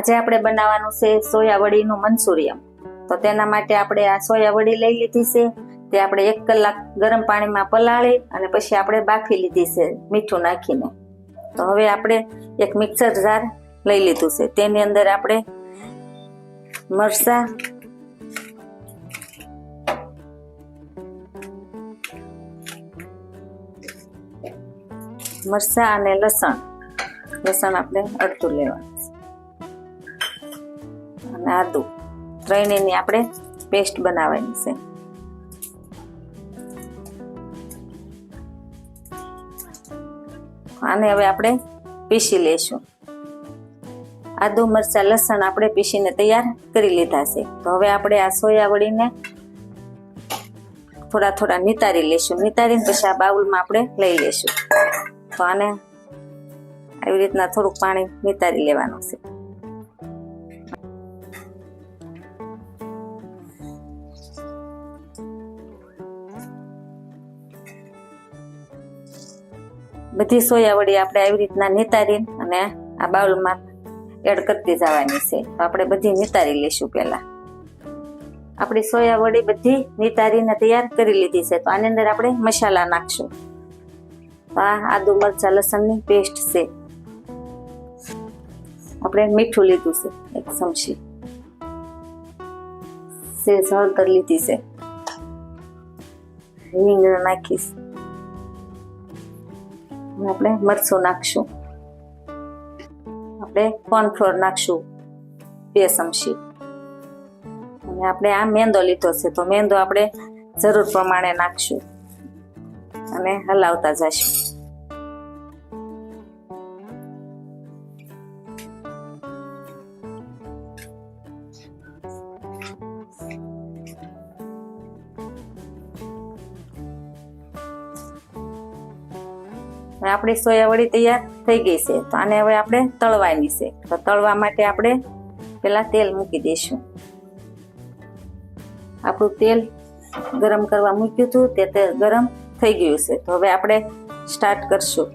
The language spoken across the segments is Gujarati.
આજે આપણે બનાવવાનું છે સોયા વડીનું મંચુરિયમ તો તેના માટે આપણે આ સોયા વડી લઈ લીધી છે. તે આપણે એક કલાક ગરમ પાણીમાં પલાળી અને પછી આપણે બાફી લીધી છે મીઠું નાખીને. તો હવે આપણે એક મિક્સર જાર લઈ લીધું છે. તેની અંદર આપણે મરચાં મરચાં અને લસણ. લસણ આપણે અડધું લેવાનું છે. અને આદુ. ત્રણેયની આપણે પેસ્ટ બનાવવાની છે. આને હવે આપણે પીસી લેશું. આદુ, મરચાં, લસણ આપણે પીસીને તૈયાર કરી લીધા છે. તો હવે આપણે આ સોયા વળીને થોડા થોડા નિતારી લેશું. નિતારીને પછી આ બાઉલમાં આપણે લઈ લેશું. તો આને આવી રીતના થોડુંક પાણી નિતારી લેવાનું છે. બધી સોયા વડી આપણે આવી રીતના નિતારી અને આ બાઉલમાં એડ કરતી જવાની છે. તો આપણે બધી નિતારી લઈશું પહેલા. આપણી સોયા વડી બધી નિતારીને તૈયાર કરી લીધી છે. તો આની અંદર આપણે મસાલા નાખશું. તો આ આદુ, મરચા, લસણની પેસ્ટ છે. આપણે મીઠું લીધું છે, એક ચમચી. સેજ હળદર લીધી છે. રીંગણ નાખીશ. આપણે મરચું નાખશું. આપણે કોર્નફ્લોર નાખશું બે ચમચી. અને આપણે આ મેંદો લીધો છે, તો મેંદો આપણે જરૂર પ્રમાણે નાખશું. અને હલાવતા જશું. હવે આપણી સોયા વડી તૈયાર થઈ ગઈ છે. તો આને હવે આપણે તળવાની છે. તો તળવા માટે આપણે પહેલાં તેલ મૂકી દઈશું. આપણું તેલ ગરમ કરવા મૂક્યું હતું, તે તેલ ગરમ થઈ ગયું છે. તો હવે આપણે સ્ટાર્ટ કરશું.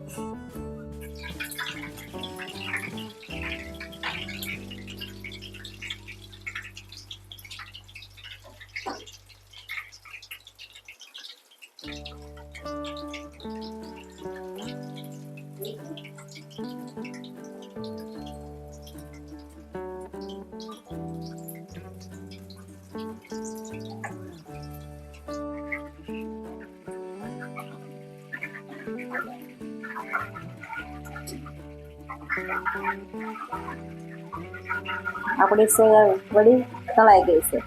આપણી વડી તળાઈ ગઈ છે.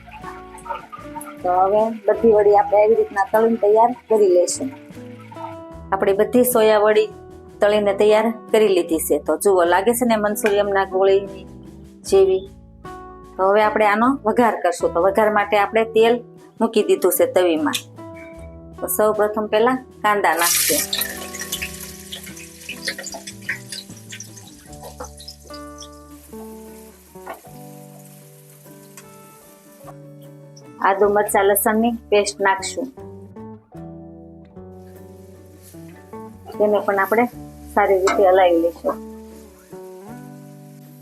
તો હવે બધી વડી આપણે આવી રીતના તળીને તૈયાર કરી લેશું આપણે બધી સોયા વડી તળીને તૈયાર કરી લીધી છે. તો જુઓ, લાગે છે ને મનસુરિયમના ગોળીની જેવી? તો હવે આપણે આનો વઘાર કરશું. તો વઘાર માટે આપણે તેલ મૂકી દીધું છે તવીમાં. તો સૌ પ્રથમ પહેલાં કાંદા નાખશે. આદુ મરચા લસણની પેસ્ટ નાખશું. તેને પણ આપણે સારી રીતે હલાવી લઈશું.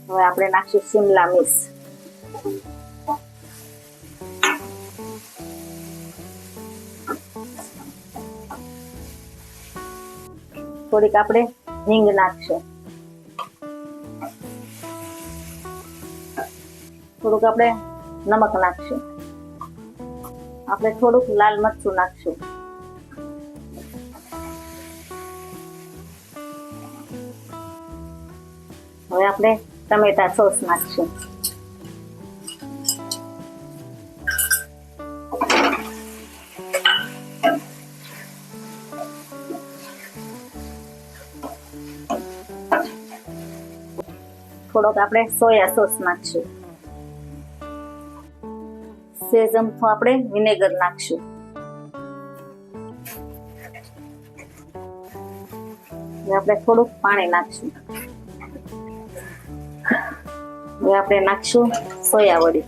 હવે આપણે નાખશું શિમલા મિર્ચ. થોડીક આપણે હિંગ નાખશું. થોડુંક આપણે નમક નાખશું. આપણે થોડુંક લાલ મરચું નાખશું. હવે આપણે ટમેટા સોસ નાખશું. થોડોક આપણે સોયા સોસ નાખશું. સેજ ચમચો આપણે વિનેગર નાખશું. આપણે થોડુંક પાણી નાખશું. હવે આપણે નાખશું સોયા વડી.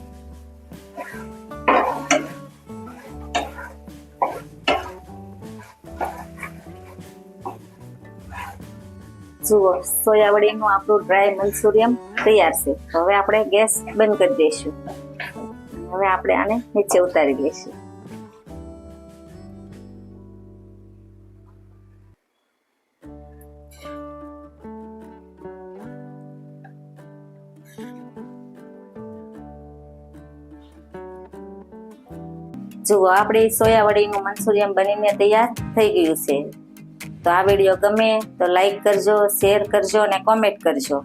જુઓ સોયાવડીનું આપણું ડ્રાય મંચુરિયમ તૈયાર છે. હવે આપણે ગેસ બંધ કરી દઈશું. હવે આપણે આને નીચે ઉતારી લઈશું જુઓ, આપણી સોયાવડીનું મંચુરિયમ બનીને તૈયાર થઈ ગયું છે. તો આ વીડિયો ગમે તો લાઈક કરજો, શેર કરજો અને કોમેન્ટ કરજો.